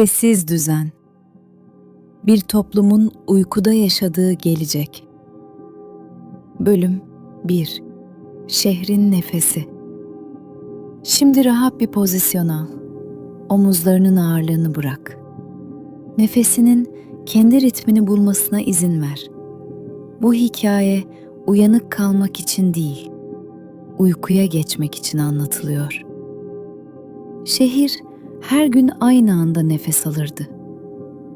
Sessiz düzen. Bir toplumun uykuda yaşadığı gelecek. Bölüm 1. Şehrin nefesi. Şimdi rahat bir pozisyon al. Omuzlarının ağırlığını bırak. Nefesinin kendi ritmini bulmasına izin ver. Bu hikaye uyanık kalmak için değil, uykuya geçmek için anlatılıyor. Şehir her gün aynı anda nefes alırdı.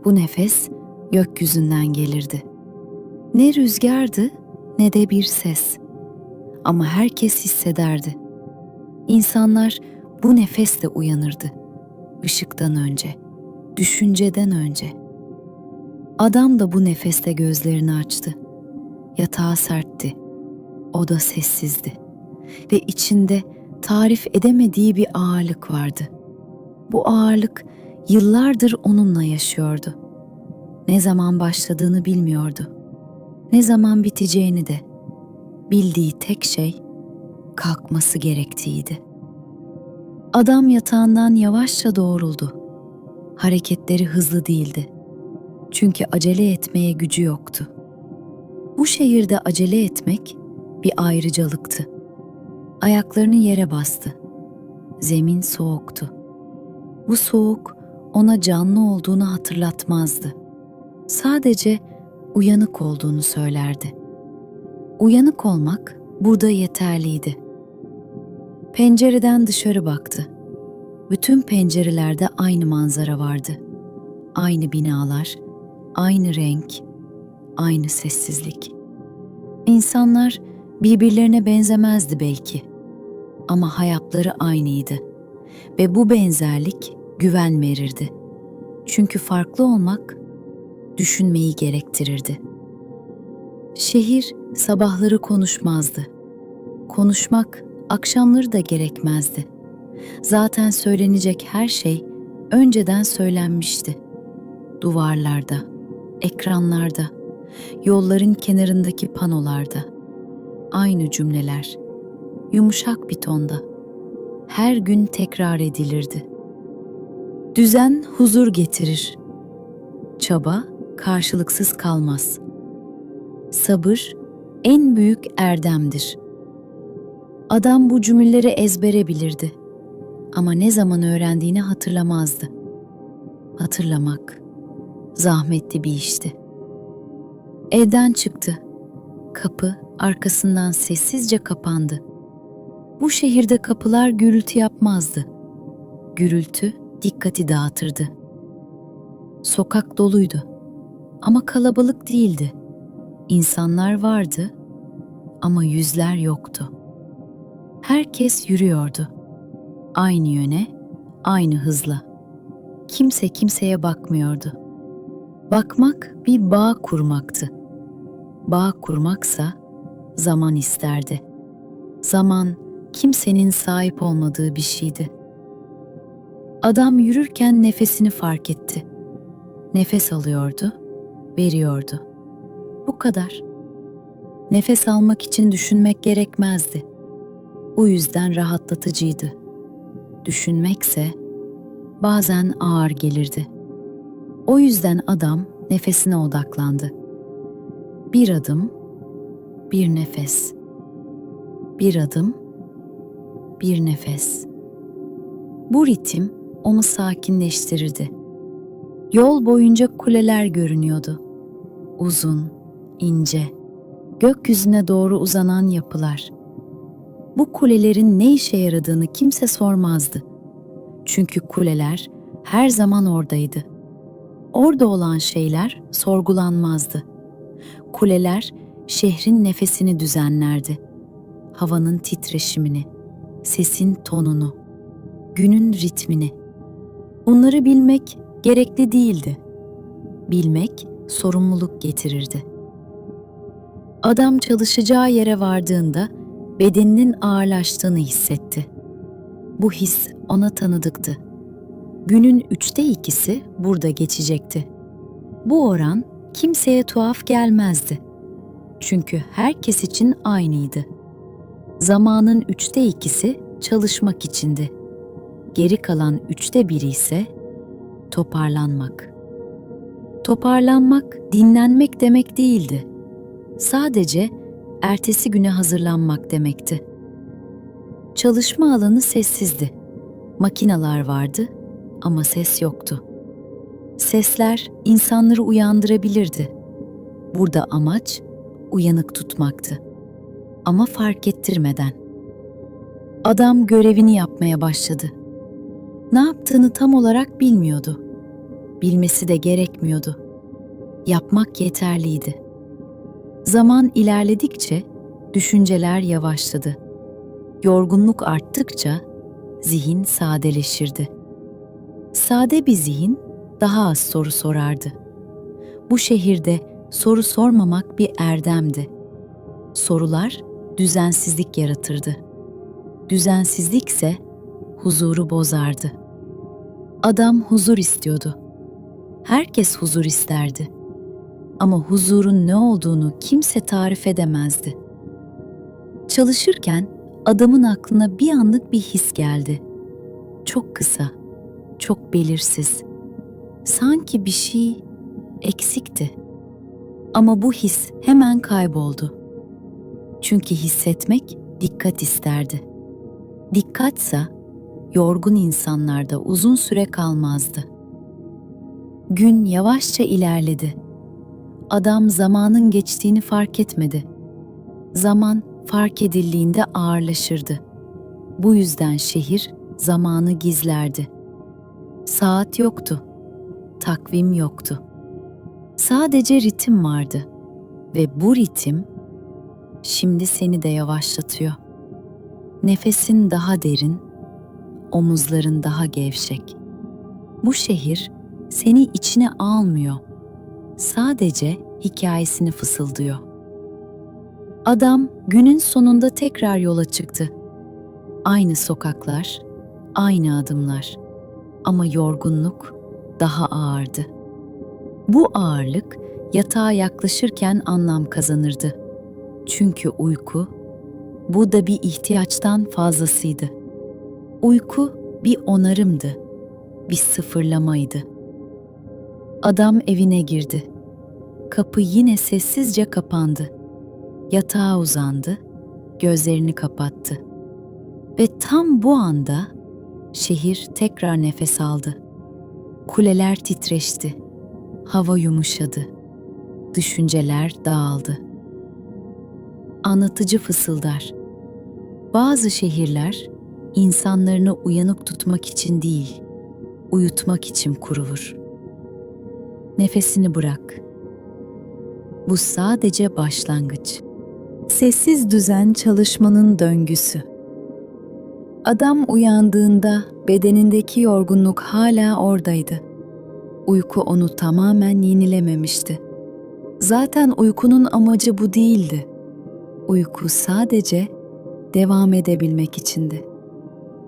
Bu nefes gökyüzünden gelirdi. Ne rüzgardı ne de bir ses. Ama herkes hissederdi. İnsanlar bu nefesle uyanırdı. Işıktan önce, düşünceden önce. Adam da bu nefeste gözlerini açtı. Yatağı sertti. O da sessizdi. Ve içinde tarif edemediği bir ağırlık vardı. Bu ağırlık yıllardır onunla yaşıyordu. Ne zaman başladığını bilmiyordu. Ne zaman biteceğini de. Bildiği tek şey kalkması gerektiğiydi. Adam yatağından yavaşça doğruldu. Hareketleri hızlı değildi. Çünkü acele etmeye gücü yoktu. Bu şehirde acele etmek bir ayrıcalıktı. Ayaklarını yere bastı. Zemin soğuktu. Bu soğuk ona canlı olduğunu hatırlatmazdı. Sadece uyanık olduğunu söylerdi. Uyanık olmak burada yeterliydi. Pencereden dışarı baktı. Bütün pencerelerde aynı manzara vardı. Aynı binalar, aynı renk, aynı sessizlik. İnsanlar birbirlerine benzemezdi belki ama hayatları aynıydı ve bu benzerlik güven verirdi. Çünkü farklı olmak düşünmeyi gerektirirdi. Şehir sabahları konuşmazdı. Konuşmak akşamları da gerekmezdi. Zaten söylenecek her şey önceden söylenmişti. Duvarlarda, ekranlarda, yolların kenarındaki panolarda. Aynı cümleler, yumuşak bir tonda. Her gün tekrar edilirdi. Düzen huzur getirir. Çaba karşılıksız kalmaz. Sabır en büyük erdemdir. Adam bu cümleleri ezbere bilirdi. Ama ne zaman öğrendiğini hatırlamazdı. Hatırlamak zahmetli bir işti. Evden çıktı. Kapı arkasından sessizce kapandı. Bu şehirde kapılar gürültü yapmazdı. Gürültü dikkati dağıtırdı. Sokak doluydu ama kalabalık değildi. İnsanlar vardı ama yüzler yoktu. Herkes yürüyordu. Aynı yöne, aynı hızla. Kimse kimseye bakmıyordu. Bakmak bir bağ kurmaktı. Bağ kurmaksa zaman isterdi. Zaman kimsenin sahip olmadığı bir şeydi. Adam yürürken nefesini fark etti. Nefes alıyordu, veriyordu. Bu kadar. Nefes almak için düşünmek gerekmezdi. Bu yüzden rahatlatıcıydı. Düşünmekse bazen ağır gelirdi. O yüzden adam nefesine odaklandı. Bir adım, bir nefes. Bir adım, bir nefes. Bu ritim onu sakinleştirirdi. Yol boyunca kuleler görünüyordu. Uzun, ince, gökyüzüne doğru uzanan yapılar. Bu kulelerin ne işe yaradığını kimse sormazdı. Çünkü kuleler her zaman oradaydı. Orada olan şeyler sorgulanmazdı. Kuleler şehrin nefesini düzenlerdi. Havanın titreşimini, sesin tonunu, günün ritmini. Bunları bilmek gerekli değildi. Bilmek sorumluluk getirirdi. Adam çalışacağı yere vardığında bedeninin ağırlaştığını hissetti. Bu his ona tanıdıktı. Günün üçte ikisi burada geçecekti. Bu oran kimseye tuhaf gelmezdi. Çünkü herkes için aynıydı. Zamanın üçte ikisi çalışmak içindi. Geri kalan üçte biri ise toparlanmak. Toparlanmak, dinlenmek demek değildi. Sadece ertesi güne hazırlanmak demekti. Çalışma alanı sessizdi. Makinalar vardı ama ses yoktu. Sesler insanları uyandırabilirdi. Burada amaç uyanık tutmaktı. Ama fark ettirmeden. Adam görevini yapmaya başladı. Ne yaptığını tam olarak bilmiyordu. Bilmesi de gerekmiyordu. Yapmak yeterliydi. Zaman ilerledikçe düşünceler yavaşladı. Yorgunluk arttıkça zihin sadeleşirdi. Sade bir zihin daha az soru sorardı. Bu şehirde soru sormamak bir erdemdi. Sorular düzensizlik yaratırdı. Düzensizlikse huzuru bozardı. Adam huzur istiyordu. Herkes huzur isterdi. Ama huzurun ne olduğunu kimse tarif edemezdi. Çalışırken adamın aklına bir anlık bir his geldi. Çok kısa, çok belirsiz. Sanki bir şey eksikti. Ama bu his hemen kayboldu. Çünkü hissetmek dikkat isterdi. Dikkatsa yorgun insanlarda uzun süre kalmazdı. Gün yavaşça ilerledi. Adam zamanın geçtiğini fark etmedi. Zaman fark edildiğinde ağırlaşırdı. Bu yüzden şehir zamanı gizlerdi. Saat yoktu. Takvim yoktu. Sadece ritim vardı ve bu ritim şimdi seni de yavaşlatıyor. Nefesin daha derin, omuzların daha gevşek. Bu şehir seni içine almıyor. Sadece hikayesini fısıldıyor. Adam günün sonunda tekrar yola çıktı. Aynı sokaklar, aynı adımlar. Ama yorgunluk daha ağırdı. Bu ağırlık yatağa yaklaşırken anlam kazanırdı. Çünkü uyku bu da bir ihtiyaçtan fazlasıydı. Uyku bir onarımdı, bir sıfırlamaydı. Adam evine girdi. Kapı yine sessizce kapandı. Yatağa uzandı, gözlerini kapattı. Ve tam bu anda şehir tekrar nefes aldı. Kuleler titreşti. Hava yumuşadı. Düşünceler dağıldı. Anlatıcı fısıldar. Bazı şehirler insanlarını uyanık tutmak için değil, uyutmak için kurulur. Nefesini bırak. Bu sadece başlangıç. Sessiz düzen çalışmanın döngüsü. Adam uyandığında bedenindeki yorgunluk hala oradaydı. Uyku onu tamamen yenilememişti. Zaten uykunun amacı bu değildi. Uyku sadece devam edebilmek içindi.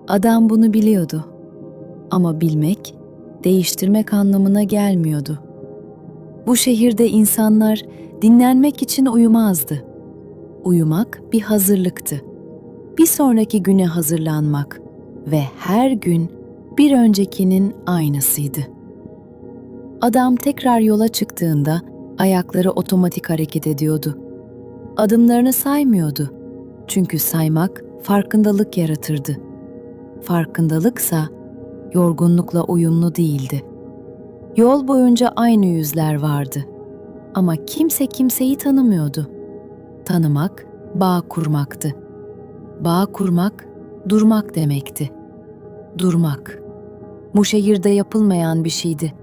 Adam bunu biliyordu. Ama bilmek değiştirmek anlamına gelmiyordu. Bu şehirde insanlar dinlenmek için uyumazdı. Uyumak bir hazırlıktı. Bir sonraki güne hazırlanmak ve her gün bir öncekinin aynısıydı. Adam tekrar yola çıktığında ayakları otomatik hareket ediyordu. Adımlarını saymıyordu. Çünkü saymak farkındalık yaratırdı. Farkındalıksa yorgunlukla uyumlu değildi. Yol boyunca aynı yüzler vardı. Ama kimse kimseyi tanımıyordu. Tanımak, bağ kurmaktı. Bağ kurmak, durmak demekti. Durmak. Bu şehirde yapılmayan bir şeydi.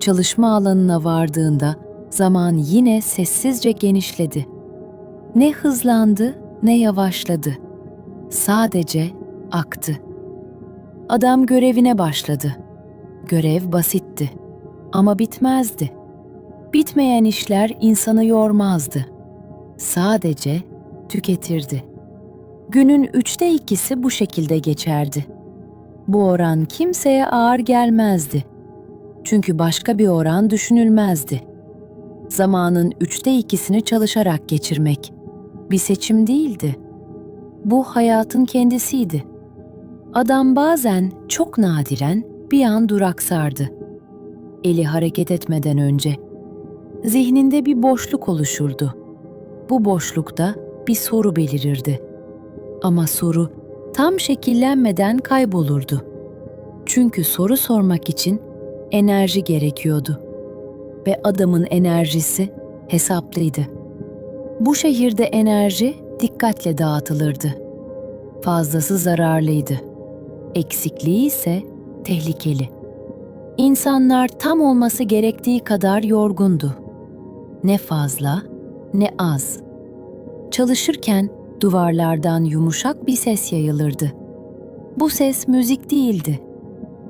Çalışma alanına vardığında zaman yine sessizce genişledi. Ne hızlandı ne yavaşladı. Sadece aktı. Adam görevine başladı. Görev basitti ama bitmezdi. Bitmeyen işler insanı yormazdı. Sadece tüketirdi. Günün üçte ikisi bu şekilde geçerdi. Bu oran kimseye ağır gelmezdi. Çünkü başka bir oran düşünülmezdi. Zamanın üçte ikisini çalışarak geçirmek bir seçim değildi. Bu hayatın kendisiydi. Adam bazen çok nadiren bir an duraksardı. eli hareket etmeden önce. Zihninde bir boşluk oluşurdu. Bu boşlukta bir soru belirirdi. Ama soru tam şekillenmeden kaybolurdu. Çünkü soru sormak için enerji gerekiyordu. Ve adamın enerjisi hesaplıydı. Bu şehirde enerji dikkatle dağıtılırdı. Fazlası zararlıydı. Eksikliği ise tehlikeli. İnsanlar tam olması gerektiği kadar yorgundu. Ne fazla ne az. Çalışırken duvarlardan yumuşak bir ses yayılırdı. Bu ses müzik değildi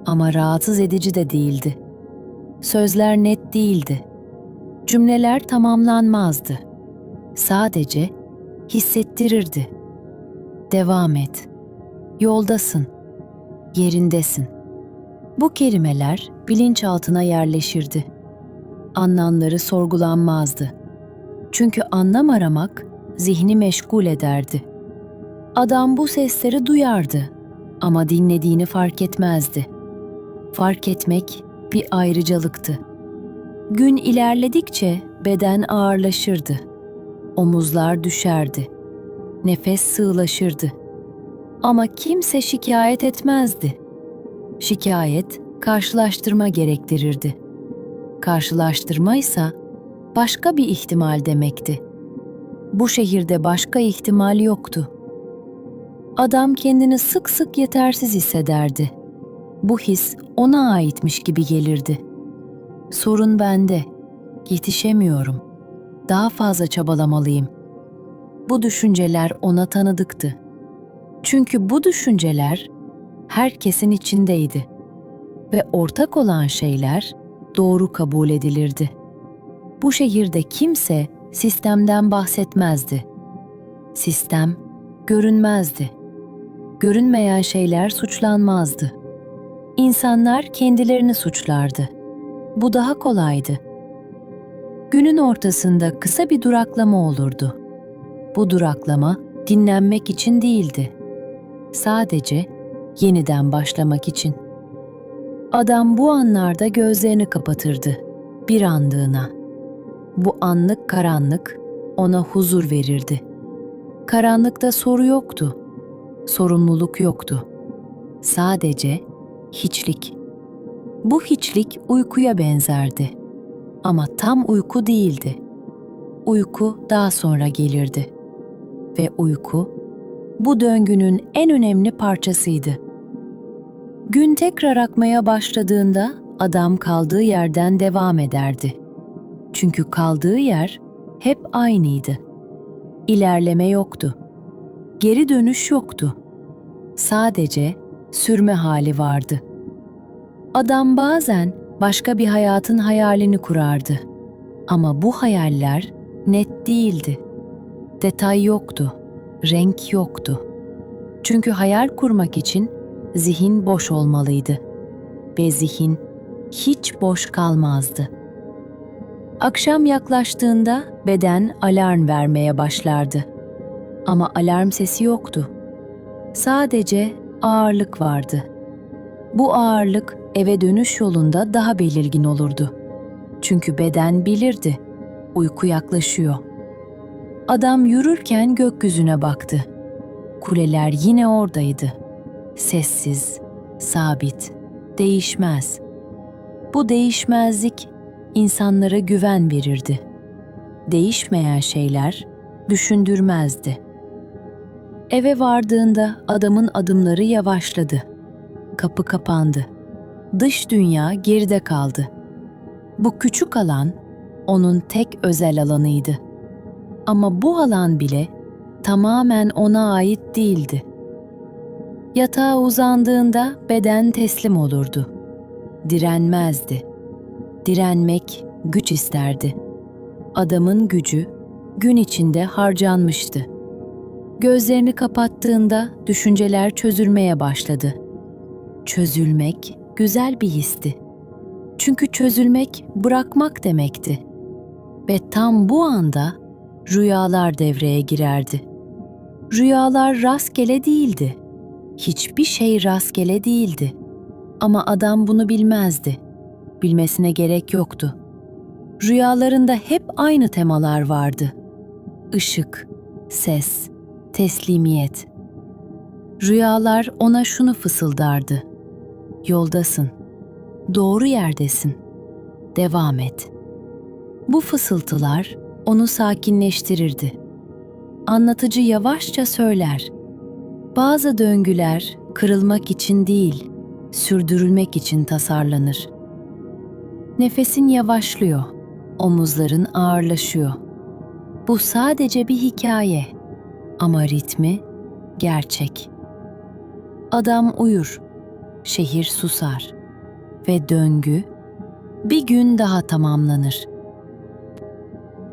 ama rahatsız edici de değildi. Sözler net değildi. Cümleler tamamlanmazdı. Sadece hissettirirdi. Devam et. Yoldasın. Yerindesin. Bu kelimeler bilinçaltına yerleşirdi. Anlamları sorgulanmazdı. Çünkü anlam aramak zihni meşgul ederdi. Adam bu sesleri duyardı ama dinlediğini fark etmezdi. Fark etmek bir ayrıcalıktı. Gün ilerledikçe beden ağırlaşırdı. Omuzlar düşerdi. Nefes sığlaşırdı. Ama kimse şikayet etmezdi. Şikayet karşılaştırma gerektirirdi. Karşılaştırma ise başka bir ihtimal demekti. Bu şehirde başka ihtimal yoktu. Adam kendini sık sık yetersiz hissederdi. Bu his ona aitmiş gibi gelirdi. Sorun bende. Yetişemiyorum. Daha fazla çabalamalıyım. Bu düşünceler ona tanıdıktı. Çünkü bu düşünceler herkesin içindeydi ve ortak olan şeyler doğru kabul edilirdi. Bu şehirde kimse sistemden bahsetmezdi. Sistem görünmezdi. Görünmeyen şeyler suçlanmazdı. İnsanlar kendilerini suçlardı. Bu daha kolaydı. Günün ortasında kısa bir duraklama olurdu. Bu duraklama dinlenmek için değildi. Sadece yeniden başlamak için. Adam bu anlarda gözlerini kapatırdı bir andığına. Bu anlık karanlık ona huzur verirdi. Karanlıkta soru yoktu. Sorumluluk yoktu. Sadece hiçlik. Bu hiçlik uykuya benzerdi. Ama tam uyku değildi. Uyku daha sonra gelirdi. Ve uyku bu döngünün en önemli parçasıydı. Gün tekrar akmaya başladığında adam kaldığı yerden devam ederdi. Çünkü kaldığı yer hep aynıydı. İlerleme yoktu. Geri dönüş yoktu. Sadece sürme hali vardı. Adam bazen başka bir hayatın hayalini kurardı. Ama bu hayaller net değildi. Detay yoktu, renk yoktu. Çünkü hayal kurmak için zihin boş olmalıydı ve zihin hiç boş kalmazdı. Akşam yaklaştığında beden alarm vermeye başlardı. Ama alarm sesi yoktu. Sadece ağırlık vardı. Bu ağırlık eve dönüş yolunda daha belirgin olurdu. Çünkü beden bilirdi. Uyku yaklaşıyor. Adam yürürken gökyüzüne baktı. Kuleler yine oradaydı. Sessiz, sabit, değişmez. Bu değişmezlik insanlara güven verirdi. Değişmeyen şeyler düşündürmezdi. Eve vardığında adamın adımları yavaşladı. Kapı kapandı. Dış dünya geride kaldı. Bu küçük alan onun tek özel alanıydı. Ama bu alan bile tamamen ona ait değildi. Yatağa uzandığında beden teslim olurdu. Direnmezdi. Direnmek güç isterdi. Adamın gücü gün içinde harcanmıştı. Gözlerini kapattığında düşünceler çözülmeye başladı. Çözülmek güzel bir histi. Çünkü çözülmek bırakmak demekti. Ve tam bu anda rüyalar devreye girerdi. Rüyalar rastgele değildi. Hiçbir şey rastgele değildi. Ama adam bunu bilmezdi bilmesine gerek yoktu. Rüyalarında hep aynı temalar vardı. Işık, ses, teslimiyet. Rüyalar ona şunu fısıldardı. Yoldasın. Doğru yerdesin. Devam et. Bu fısıltılar onu sakinleştirirdi. Anlatıcı yavaşça söyler. Bazı döngüler kırılmak için değil, sürdürülmek için tasarlanır. Nefesin yavaşlıyor, omuzların ağırlaşıyor. Bu sadece bir hikaye ama ritmi gerçek. Adam uyur, şehir susar ve döngü bir gün daha tamamlanır.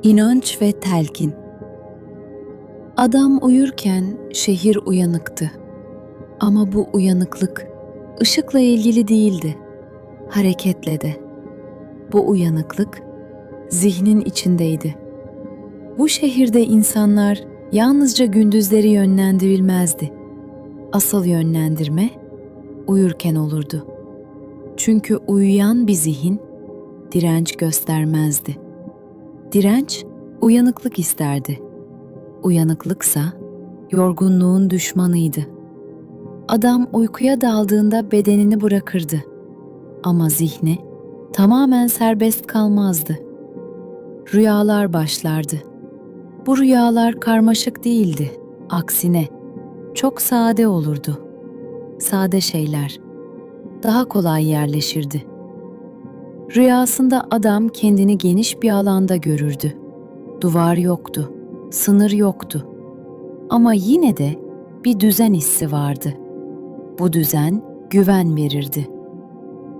İnanç ve telkin Adam uyurken şehir uyanıktı. Ama bu uyanıklık ışıkla ilgili değildi, hareketle de. Bu uyanıklık zihnin içindeydi. Bu şehirde insanlar yalnızca gündüzleri yönlendirilmezdi. Asıl yönlendirme uyurken olurdu. Çünkü uyuyan bir zihin direnç göstermezdi. Direnç uyanıklık isterdi. Uyanıklıksa yorgunluğun düşmanıydı. Adam uykuya daldığında bedenini bırakırdı. Ama zihni tamamen serbest kalmazdı. Rüyalar başlardı. Bu rüyalar karmaşık değildi. Aksine çok sade olurdu. Sade şeyler daha kolay yerleşirdi. Rüyasında adam kendini geniş bir alanda görürdü. Duvar yoktu, sınır yoktu. Ama yine de bir düzen hissi vardı. Bu düzen güven verirdi.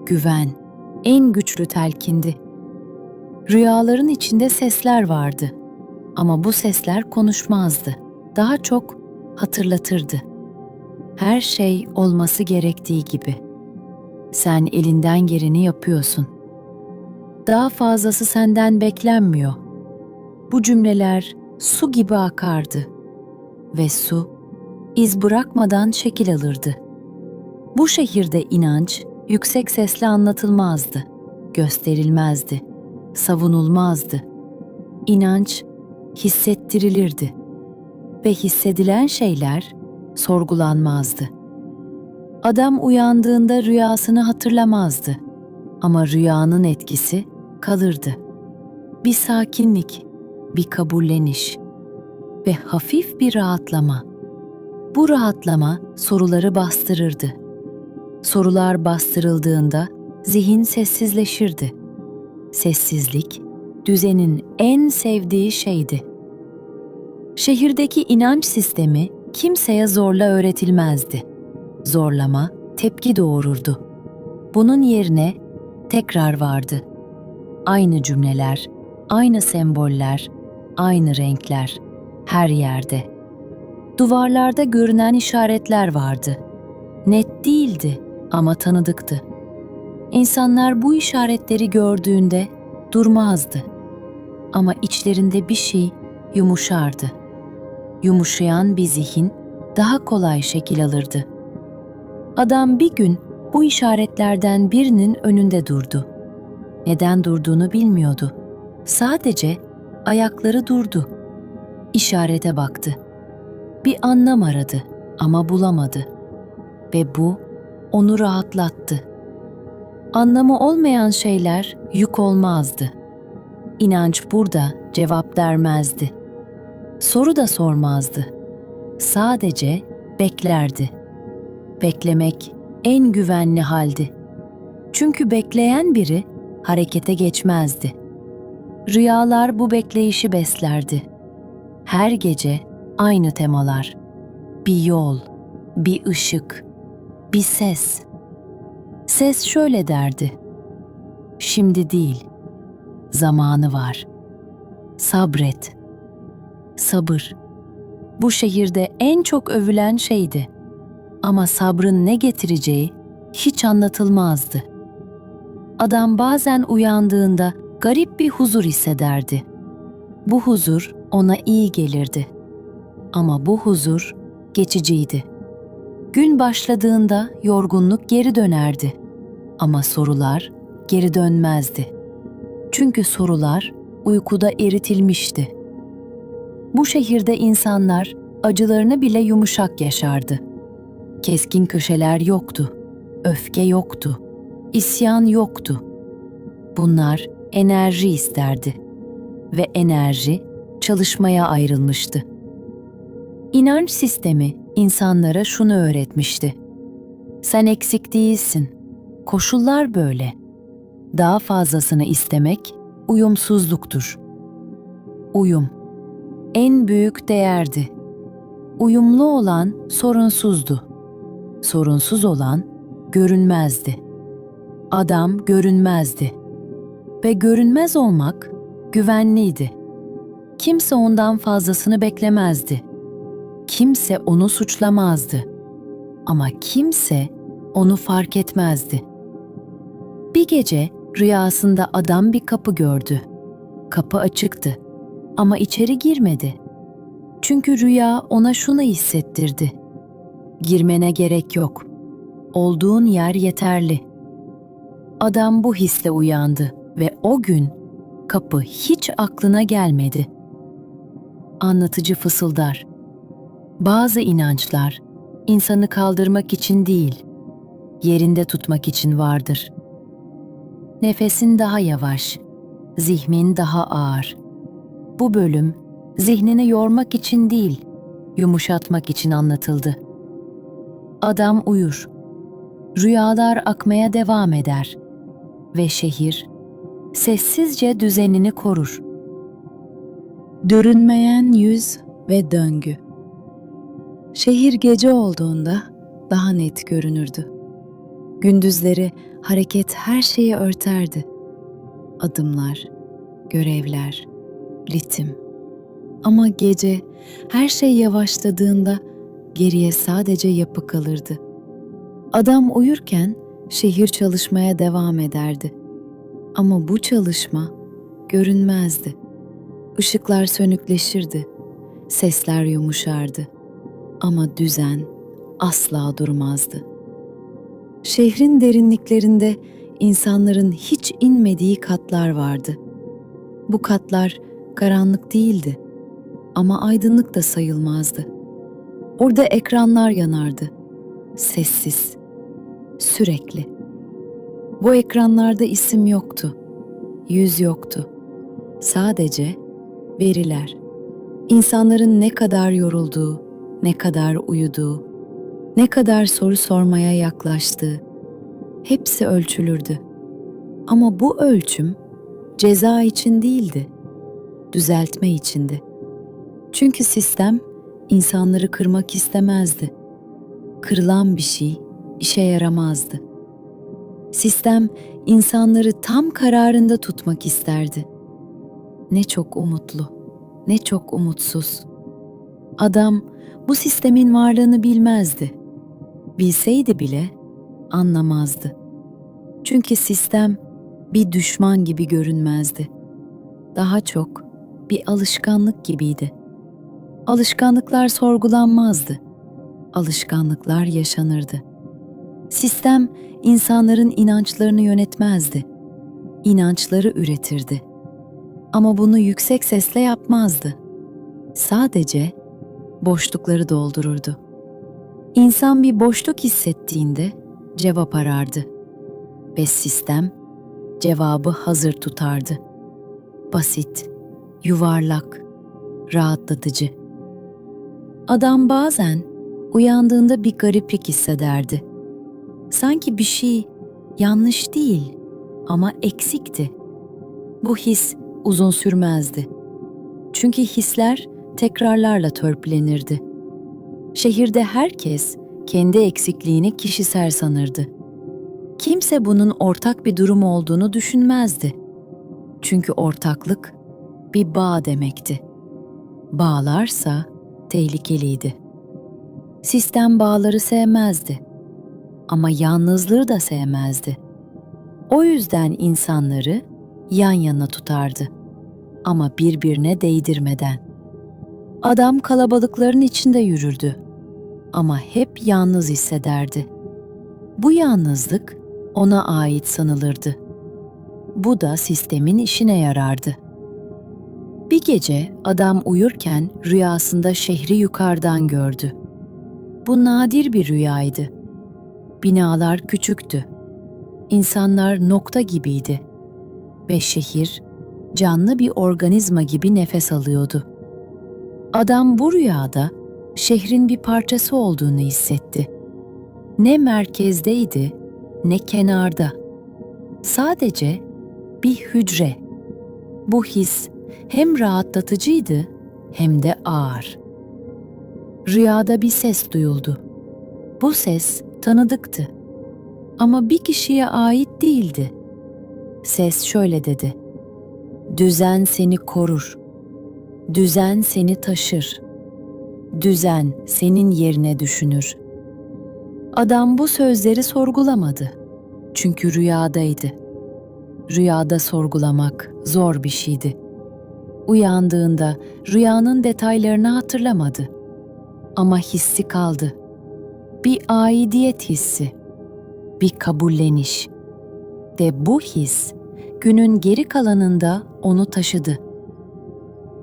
Güven en güçlü telkindi. Rüyaların içinde sesler vardı. Ama bu sesler konuşmazdı. Daha çok hatırlatırdı. Her şey olması gerektiği gibi. Sen elinden geleni yapıyorsun. Daha fazlası senden beklenmiyor. Bu cümleler su gibi akardı ve su iz bırakmadan şekil alırdı. Bu şehirde inanç yüksek sesle anlatılmazdı, gösterilmezdi, savunulmazdı. İnanç hissettirilirdi ve hissedilen şeyler sorgulanmazdı. Adam uyandığında rüyasını hatırlamazdı ama rüyanın etkisi kalırdı. Bir sakinlik, bir kabulleniş ve hafif bir rahatlama. Bu rahatlama soruları bastırırdı. Sorular bastırıldığında zihin sessizleşirdi. Sessizlik düzenin en sevdiği şeydi. Şehirdeki inanç sistemi kimseye zorla öğretilmezdi. Zorlama tepki doğururdu. Bunun yerine tekrar vardı. Aynı cümleler, aynı semboller, aynı renkler her yerde. Duvarlarda görünen işaretler vardı. Net değildi ama tanıdıktı. İnsanlar bu işaretleri gördüğünde durmazdı. Ama içlerinde bir şey yumuşardı. Yumuşayan bir zihin daha kolay şekil alırdı. Adam bir gün bu işaretlerden birinin önünde durdu. Neden durduğunu bilmiyordu. Sadece ayakları durdu. İşarete baktı. Bir anlam aradı ama bulamadı. Ve bu onu rahatlattı. Anlamı olmayan şeyler yük olmazdı. İnanç burada cevap dermezdi. Soru da sormazdı. Sadece beklerdi. Beklemek en güvenli haldi. Çünkü bekleyen biri harekete geçmezdi. Rüyalar bu bekleyişi beslerdi. Her gece aynı temalar. Bir yol, bir ışık, bir ses. Ses şöyle derdi. Şimdi değil, zamanı var. Sabret. Sabır. Bu şehirde en çok övülen şeydi. Ama sabrın ne getireceği hiç anlatılmazdı. Adam bazen uyandığında garip bir huzur hissederdi. Bu huzur ona iyi gelirdi. Ama bu huzur geçiciydi. Gün başladığında yorgunluk geri dönerdi. Ama sorular geri dönmezdi. Çünkü sorular uykuda eritilmişti. Bu şehirde insanlar acılarını bile yumuşak yaşardı. Keskin köşeler yoktu, öfke yoktu, isyan yoktu. Bunlar enerji isterdi ve enerji çalışmaya ayrılmıştı. İnanç sistemi insanlara şunu öğretmişti. Sen eksik değilsin. Koşullar böyle. Daha fazlasını istemek uyumsuzluktur. Uyum en büyük değerdi. Uyumlu olan sorunsuzdu. Sorunsuz olan görünmezdi. Adam görünmezdi. Ve görünmez olmak güvenliydi. Kimse ondan fazlasını beklemezdi. Kimse onu suçlamazdı. Ama kimse onu fark etmezdi. Bir gece rüyasında adam bir kapı gördü. Kapı açıktı ama içeri girmedi. Çünkü rüya ona şunu hissettirdi. Girmene gerek yok. Olduğun yer yeterli. Adam bu hisle uyandı ve o gün kapı hiç aklına gelmedi. Anlatıcı fısıldar. Bazı inançlar insanı kaldırmak için değil, yerinde tutmak için vardır. Nefesin daha yavaş, zihnin daha ağır. Bu bölüm zihnini yormak için değil, yumuşatmak için anlatıldı. Adam uyur. Rüyalar akmaya devam eder ve şehir sessizce düzenini korur. Görünmeyen yüz ve döngü. Şehir gece olduğunda daha net görünürdü. Gündüzleri hareket her şeyi örterdi. Adımlar, görevler, ritim. Ama gece her şey yavaşladığında geriye sadece yapı kalırdı. Adam uyurken şehir çalışmaya devam ederdi. Ama bu çalışma görünmezdi. Işıklar sönükleşirdi, sesler yumuşardı. Ama düzen asla durmazdı. Şehrin derinliklerinde insanların hiç inmediği katlar vardı. Bu katlar karanlık değildi ama aydınlık da sayılmazdı. Orada ekranlar yanardı. Sessiz, sürekli. Bu ekranlarda isim yoktu, yüz yoktu. Sadece veriler. İnsanların ne kadar yorulduğu, ne kadar uyuduğu, ne kadar soru sormaya yaklaştığı hepsi ölçülürdü. Ama bu ölçüm ceza için değildi, düzeltme içindi. Çünkü sistem insanları kırmak istemezdi. Kırılan bir şey işe yaramazdı. Sistem insanları tam kararında tutmak isterdi. Ne çok umutlu, ne çok umutsuz. Adam bu sistemin varlığını bilmezdi. Bilseydi bile anlamazdı. Çünkü sistem bir düşman gibi görünmezdi. Daha çok bir alışkanlık gibiydi. Alışkanlıklar sorgulanmazdı. Alışkanlıklar yaşanırdı. Sistem insanların inançlarını yönetmezdi. İnançları üretirdi. Ama bunu yüksek sesle yapmazdı. Sadece boşlukları doldururdu. İnsan bir boşluk hissettiğinde cevap arardı ve sistem cevabı hazır tutardı. Basit, yuvarlak, rahatlatıcı. Adam bazen uyandığında bir gariplik hissederdi. Sanki bir şey yanlış değil ama eksikti. Bu his uzun sürmezdi. Çünkü hisler tekrarlarla törpülenirdi. Şehirde herkes kendi eksikliğini kişisel sanırdı. Kimse bunun ortak bir durum olduğunu düşünmezdi. Çünkü ortaklık bir bağ demekti. Bağlarsa tehlikeliydi. Sistem bağları sevmezdi ama yalnızlığı da sevmezdi. O yüzden insanları yan yana tutardı ama birbirine değdirmeden. Adam kalabalıkların içinde yürürdü ama hep yalnız hissederdi. Bu yalnızlık ona ait sanılırdı. Bu da sistemin işine yarardı. Bir gece adam uyurken rüyasında şehri yukarıdan gördü. Bu nadir bir rüyaydı. Binalar küçüktü. İnsanlar nokta gibiydi. Ve şehir canlı bir organizma gibi nefes alıyordu. Adam bu rüyada şehrin bir parçası olduğunu hissetti. Ne merkezdeydi ne kenarda. Sadece bir hücre. Bu his hem rahatlatıcıydı hem de ağır. Rüyada bir ses duyuldu. Bu ses tanıdıktı. Ama bir kişiye ait değildi. Ses şöyle dedi. Düzen seni korur. Düzen seni taşır. Düzen senin yerine düşünür. Adam bu sözleri sorgulamadı. Çünkü rüyadaydı. Rüyada sorgulamak zor bir şeydi. Uyandığında rüyanın detaylarını hatırlamadı. Ama hissi kaldı. Bir aidiyet hissi, bir kabulleniş. De bu his günün geri kalanında onu taşıdı.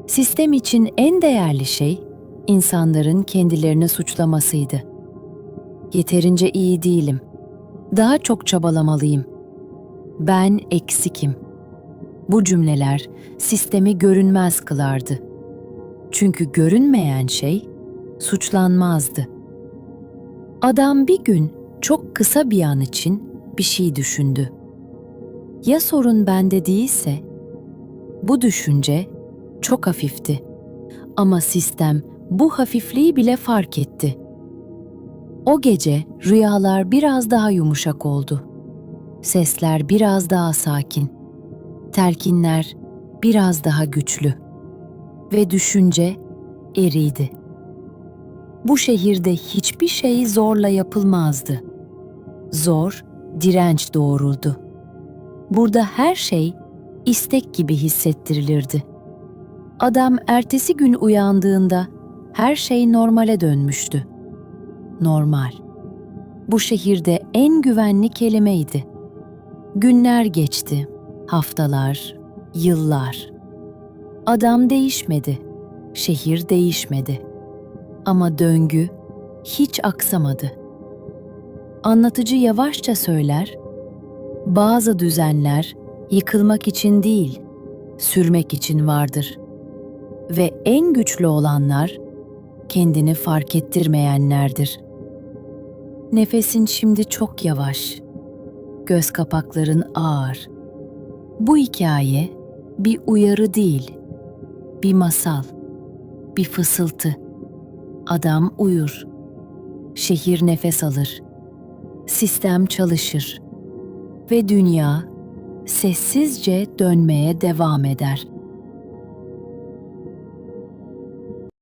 Sistem için en değerli şey insanların kendilerini suçlamasıydı. Yeterince iyi değilim. Daha çok çabalamalıyım. Ben eksikim. Bu cümleler sistemi görünmez kılardı. Çünkü görünmeyen şey suçlanmazdı. Adam bir gün çok kısa bir an için bir şey düşündü. Ya sorun bende değilse? Bu düşünce çok hafifti. Ama sistem bu hafifliği bile fark etti. O gece rüyalar biraz daha yumuşak oldu. Sesler biraz daha sakin. Telkinler biraz daha güçlü. Ve düşünce eriydi. Bu şehirde hiçbir şey zorla yapılmazdı. Zor, direnç doğururdu. Burada her şey istek gibi hissettirilirdi. Adam ertesi gün uyandığında her şey normale dönmüştü. Normal. Bu şehirde en güvenli kelimeydi. Günler geçti, haftalar, yıllar. Adam değişmedi, şehir değişmedi. Ama döngü hiç aksamadı. Anlatıcı yavaşça söyler, bazı düzenler yıkılmak için değil, sürmek için vardır. Ve en güçlü olanlar kendini fark ettirmeyenlerdir. Nefesin şimdi çok yavaş. Göz kapakların ağır. Bu hikaye bir uyarı değil, bir masal, bir fısıltı. Adam uyur. Şehir nefes alır. Sistem çalışır ve dünya sessizce dönmeye devam eder.